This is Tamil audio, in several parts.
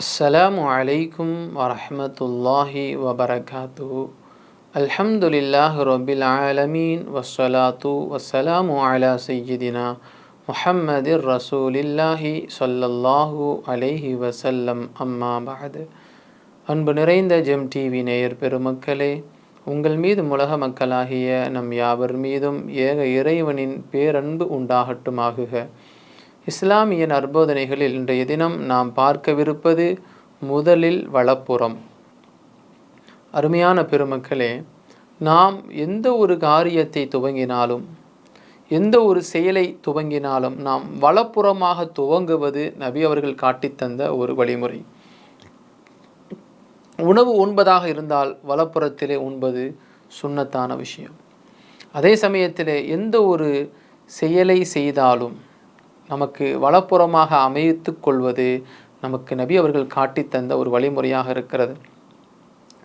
السلام عليكم ورحمة الله وبركاته الحمد لله رب العالمين والصلاة والسلام على سيدنا محمد رسول الله صلى الله عليه وسلم أما بعد அன்பு நிறைந்த ஜெம் டிவி நேயர் பெருமக்களே உங்கள் மீது உலக மக்களாகிய நம் யாவர் மீதும் ஏக இறைவனின் பேரன்பு உண்டாகட்டுமாகுக இஸ்லாமிய நற்போதனைகளில் இன்றைய தினம் நாம் பார்க்கவிருப்பது முதலில் வலப்புறம் அருமையான பெருமக்களே நாம் எந்த ஒரு காரியத்தை துவங்கினாலும் எந்த ஒரு செயலை துவங்கினாலும் நாம் வலப்புறமாக துவங்குவது நபி அவர்கள் காட்டித்தந்த ஒரு வழிமுறை. உணவு உண்பதாக இருந்தால் வலப்புறத்திலே உண்பது சுண்ணத்தான விஷயம். அதே சமயத்தில் எந்த ஒரு செயலை செய்தாலும் நமக்கு வலப்புறமாக அமைத்து கொள்வது நமக்கு நபி அவர்கள் காட்டி தந்த ஒரு வழிமுறையாக இருக்கிறது.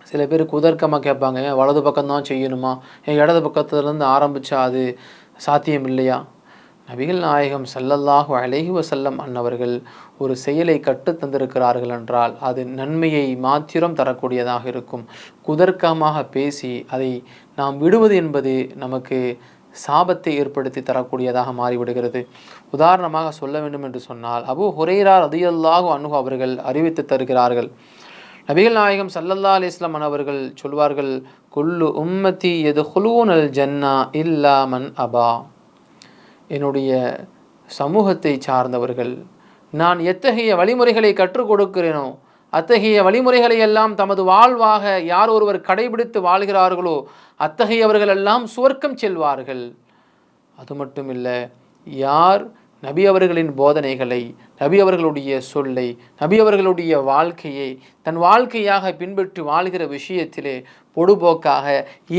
சில பேர் குதர்க்கமாக கேட்பாங்க "ஏன் வலது பக்கம்தான் செய்யணுமா? என் இடது பக்கத்துலேருந்து ஆரம்பித்தா அது சாத்தியம் இல்லையா நபிகள் நாயகம் ஸல்லல்லாஹு அலைஹி வஸல்லம் அன்னவர்கள் ஒரு செயலை கற்றுத் தந்திருக்கிறார்கள் என்றால் அது நன்மையை மாத்திரம் தரக்கூடியதாக இருக்கும். குதர்க்கமாக பேசி அதை நாம் விடுவது என்பது நமக்கு சாபத்தை ஏற்படுத்தி தரக்கூடியதாக மாறிவிடுகிறது. உதாரணமாக சொல்ல வேண்டும் என்று சொன்னால் அபு ஹுரைரா ரதியல்லாஹு அன்ஹு அவர்கள் அறிவித்து தருகிறார்கள். நபிகள் நாயகம் சல்லல்லா அலிஸ்லாம் அவர்கள் சொல்வார்கள் குல்லு உம்மத்தி எது அல் ஜன்னா இல்லா மன் அபா. என்னுடைய சமூகத்தை சார்ந்தவர்கள் நான் எத்தகைய வழிமுறைகளை கற்றுக் கொடுக்கிறேனோ அத்தகைய வழிமுறைகளை எல்லாம் தமது வாழ்வாக யார் ஒருவர் கடைபிடித்து வாழ்கிறார்களோ அத்தகையவர்கள் எல்லாம் சுவர்க்கம் செல்வார்கள். அது மட்டும் இல்லை யார் நபி அவர்களின் போதனைகளை நபி அவர்களுடைய சொல்லை நபி அவர்களுடைய வாழ்க்கையை தன் வாழ்க்கையாக பின்பற்றி வாழ்கிற விஷயத்திலே பொடுபோக்காக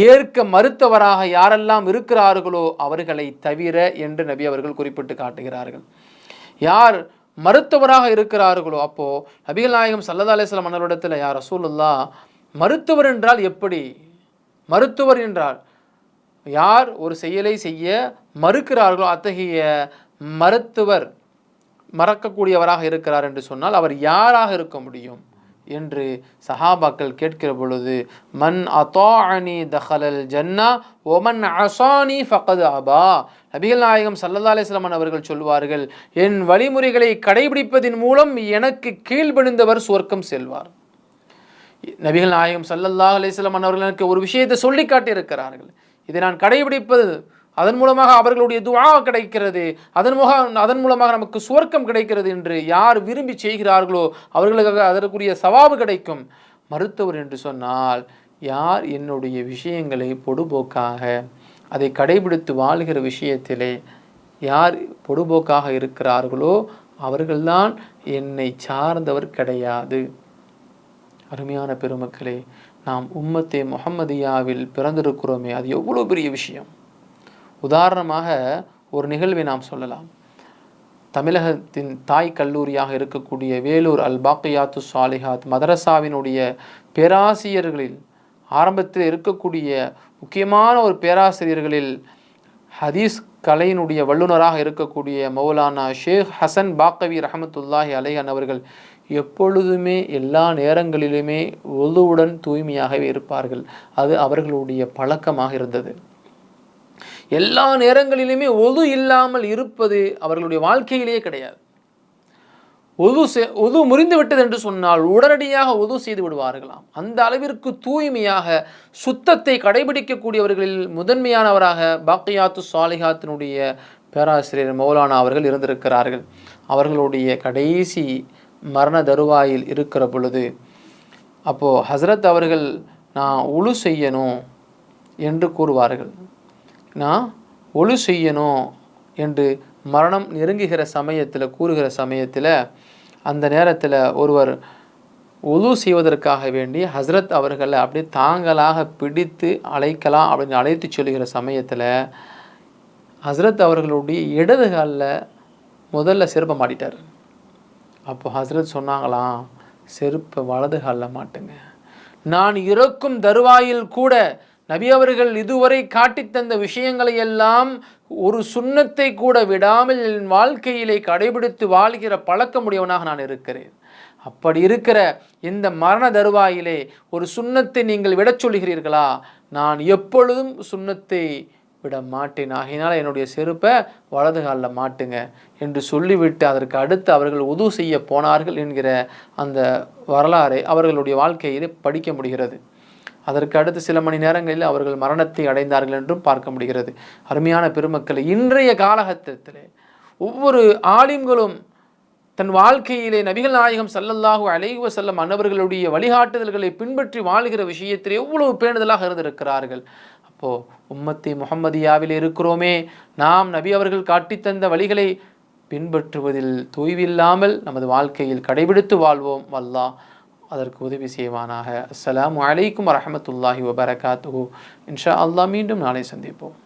ஏற்க மறுத்தவராக யாரெல்லாம் இருக்கிறார்களோ அவர்களை தவிர என்று நபி அவர்கள் குறிப்பிட்டு காட்டுகிறார்கள். யார் மருத்துவராக இருக்கிறார்களோ? அப்போ நபிகள் நாயகம் சல்லதா அலிஸ்லாம் மன்னரிடத்தில் யார் ரசூலுல்லா மருத்துவர் என்றால் எப்படி? மருத்துவர் என்றால் யார் ஒரு செயலை செய்ய மறுக்கிறார்களோ அத்தகைய மருத்துவர் மறக்கக்கூடியவராக இருக்கிறார் என்று சொன்னால் அவர் யாராக இருக்க முடியும்? என்று சஹாபாக்கள் கேட்கிற பொழுது மன் அத்தாணி தஹலல் ஜன்னா ஒமன் அசானி ஃபகது அபா. நபிகள் நாயகம் சல்லல்லா அலிஸ்லாமன் அவர்கள் சொல்வார்கள் என் வழிமுறைகளை கடைபிடிப்பதின் மூலம் எனக்கு கீழ்பணிந்தவர் சுவர்க்கம் செல்வார். நபிகள் நாயகம் சல்லல்லா அலிஸ்லாம் அவர்கள் எனக்கு ஒரு விஷயத்தை சொல்லி காட்டியிருக்கிறார்கள். இதை நான் கடைபிடிப்பது அதன் மூலமாக அவர்களுடைய துவா கிடைக்கிறது. அதன் மூலம் அதன் மூலமாக நமக்கு சுவர்க்கம் கிடைக்கிறது என்று யார் விரும்பி செய்கிறார்களோ அவர்களுக்காக அதற்குரிய சவாபு கிடைக்கும். மருத்துவர் என்று சொன்னால் யார் என்னுடைய விஷயங்களை பொடுபோக்காக அதை கடைபிடித்து வாழ்கிற விஷயத்திலே யார் பொடுபோக்காக இருக்கிறார்களோ அவர்கள்தான் என்னை சார்ந்தவர் கிடையாது. அருமையான பெருமக்களே நாம் உம்மத்தே முகம்மதியாவில் பிறந்திருக்கிறோமே அது எவ்வளோ பெரிய விஷயம். உதாரணமாக ஒரு நிகழ்வை நாம் சொல்லலாம். தமிழகத்தின் தாய் கல்லூரியாக இருக்கக்கூடிய வேலூர் அல் பாக்கியாத்து சாலிஹாத் மதரசாவினுடைய பேராசிரியர்களில் ஆரம்பத்தில் இருக்கக்கூடிய முக்கியமான ஒரு பேராசிரியர்களில் ஹதீஸ் கலையினுடைய வல்லுநராக இருக்கக்கூடிய மௌலானா ஷேக் ஹசன் பாக்கவி ரஹமத்துல்லாஹி அலைஹன் அவர்கள் எப்பொழுதுமே எல்லா நேரங்களிலுமே ஒழுவுடன் தூய்மையாகவே இருப்பார்கள். அது அவர்களுடைய பழக்கமாக இருந்தது. எல்லா நேரங்களிலுமே ஒது இல்லாமல் இருப்பது அவர்களுடைய வாழ்க்கையிலேயே கிடையாது. ஒது ஒது முறிந்து விட்டது என்று சொன்னால் உடனடியாக ஒது செய்து விடுவார்களாம். அந்த அளவிற்கு தூய்மையாக சுத்தத்தை கடைபிடிக்கக்கூடியவர்களில் முதன்மையானவராக பாக்கியாத்து சாலிஹாத்தினுடைய பேராசிரியர் மௌலானா அவர்கள் இருந்திருக்கிறார்கள். அவர்களுடைய கடைசி மரண தருவாயில் இருக்கிற பொழுது அப்போது ஹசரத் அவர்கள் நான் உழு செய்யணும் என்று கூறுவார்கள். நான் ஒழு செய்யணும் என்று மரணம் நெருங்குகிற சமயத்தில் கூறுகிற சமயத்தில் அந்த நேரத்தில் ஒருவர் ஒழு செய்வதற்காக வேண்டி ஹஸ்ரத் அவர்களை அப்படியே தாங்களாக பிடித்து அழைக்கலாம் அப்படின்னு அழைத்து சொல்லுகிற சமயத்தில் ஹஸ்ரத் அவர்களுடைய இடது காலில் முதல்ல செருப்பை மாட்டிட்டார். அப்போ ஹஸ்ரத் சொன்னாங்களாம் செருப்பை வலது காலில் மாட்டுங்க. நான் இறக்கும் தருவாயில் கூட நபி அவர்கள் இதுவரை காட்டித்தந்த விஷயங்களை எல்லாம் ஒரு சுண்ணத்தை கூட விடாமல் என் வாழ்க்கையிலே கடைபிடித்து வாழ்கிற பழக்கமுடையவனாக நான் இருக்கிறேன். அப்படி இருக்கிற இந்த மரண தருவாயிலே ஒரு சுண்ணத்தை நீங்கள் விடச் சொல்கிறீர்களா நான் எப்பொழுதும் சுண்ணத்தை விட மாட்டேன். ஆகையினால் என்னுடைய செருப்பை வலது காலில் மாட்டுங்க என்று சொல்லிவிட்டு அதற்கு அடுத்து அவர்கள் உது செய்ய போனார்கள் என்கிற அந்த வரலாறை அவர்களுடைய வாழ்க்கையிலே படிக்க முடிகிறது. அதற்கு அடுத்து சில மணி நேரங்களில் அவர்கள் மரணத்தை அடைந்தார்கள் என்றும் பார்க்க முடிகிறது. அருமையான பெருமக்களை இன்றைய காலகட்டத்தில் ஒவ்வொரு ஆலிம்களும் தன் வாழ்க்கையிலே நபிகள் நாயகம் சல்லல்லாஹு அலைஹி வஸல்லம் அன்னவர்களுடைய வழிகாட்டுதல்களை பின்பற்றி வாழ்கிற விஷயத்தில் எவ்வளவு பேணுதலாக இருந்திருக்கிறார்கள். அப்போது உம்மத்தி முகம்மதியாவில் இருக்கிறோமே நாம் நபி அவர்கள் காட்டித்தந்த வழிகளை பின்பற்றுவதில் தொய்வில்லாமல் நமது வாழ்க்கையில் கடைபிடித்து வாழ்வோம். வல்லா. அதற்கு உதவி செய்வானாக. அஸ்லாம் அலைக்கும் வரமத்துல்லாஹி வபரகாத்து இன்ஷா அல்லாஹ் மீண்டும் நாளை சந்திப்போம்.